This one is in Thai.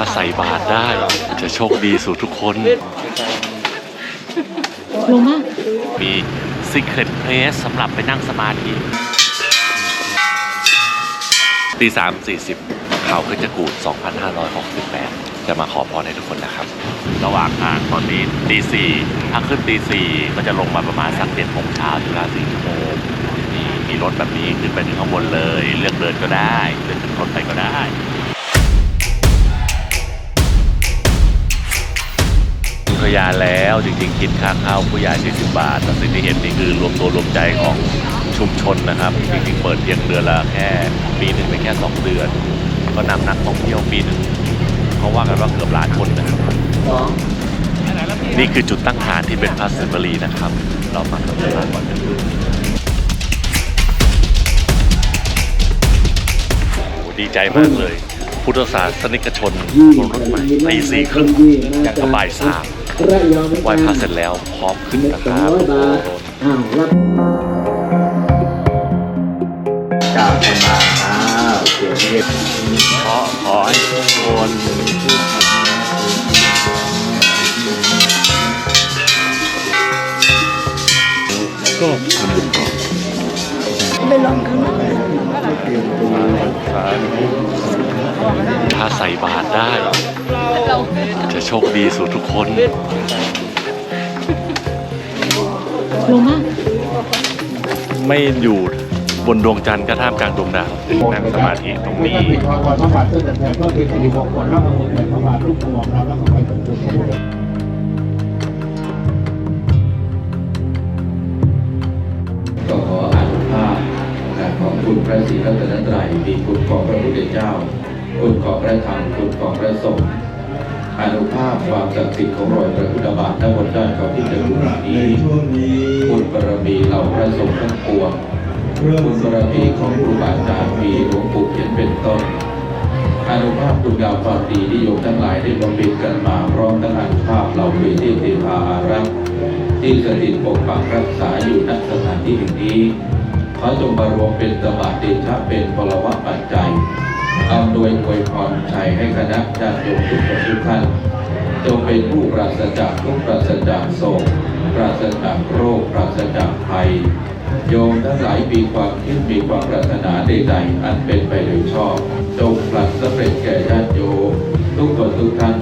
ถ้าใส่บาตรได้ จะโชคดีสู่ทุกคน ลงมามี Secret Place สำหรับไปนั่งสมาธิตีสามสี่สิบเขาขึ้นจะกูด 2,568 จะมาขอพรให้ทุกคนนะครับ ระหว่างทางตอนนี้ตีสี่ถ้าขึ้นตีสี่ก็จะลงมาประมาณสักเจ็ดโมงเช้าถึงเวลาสี่ชั่วโมงนี่มีรถแบบนี้ขึ้นไปถึงข้างบนเลย เลือกเดินก็ได้เลือกขึ้นรถไปก็ได้ ยานแล้วจริงๆคิดค่าเข้าผู้ใหญ่40บาทแต่สิ่งที่เห็นนี่คือรวมตัวรวมใจของชุมชนนะครับจริงๆเปิดเพียงเดือนละแค่ปีหนึ่งเป็นแค่ 2 เดือน ก็นำนักท่องเที่ยวปีหนึ่งเขาว่ากันว่าเกือบล้านคนนะครับนี่คือจุดตั้งฐานที่เป็นพระศิวลีนะครับ เรามาสักการะก่อนนะโอ้โหดีใจมากเลย พุทธศาสนิกชนบนรถใหม่ตีสี่ครึ่งอย่างกับบ่ายสาม ไหว้พระเสร็จแล้วพร้อมขึ้นนะครับโอ้โหอ้าวรับกล่าวเข้ามาอ้าเสียงเรียกขอขอให้ทุกคนก็ทำบุญก่อนอกถ้าใส่บาตรได้ จะโชคดีสู่ทุกคนลงมาไม่อยู่บนดวงจันทร์ก็ท่ามกลางดวงดาวนั่งสมาธิตรงนี้ขอพรพระบาทต้นแต่ก็คือสิริมงคลรับมงคลพระบาทลูกปวงเราแล้วก็ไปบรรจุก็ขออนุภาพของคุณพระศรีรัตนตรัยมีคุณของพระพุทธเจ้า คุณของพระธรรมคุณของพระสงฆ์ อนุภาพความศักดิ์สิทธิ์ของรอยพระพุทธบาททั้งบนด้านของที่จะรู้นี้คุณบารมีเหล่าพระสงฆ์ทั้งปวงคุณบารมีของครูบาอาจารย์มีหลวงปู่เขียนเป็นต้นอนุภาพคุณงามความดีที่โยมทั้งหลายได้บำเพ็ญกันมาพร้อมทั้งอนุภาพเหล่าเวทีเทพาอารักษ์ที่สถิตปกปักรักษาอยู่ณสถานที่แห่งนี้ขอจงมารวมเป็นสมาเดชะเป็นพลวัตปัจจัย เอาโดยอวยพรชัยให้คณะญาติโยมทุกคนทุกท่านจงเป็นผู้ปราศจากทุกปราศจากโศกปราศจากโรคปราศจากภัย โยมทั้งหลายมีความคิดมีความปรารถนาใดๆอันเป็นไปโดยชอบ จงปลัดสำเร็จแก่ญาติโยมทุกคนทุกท่าน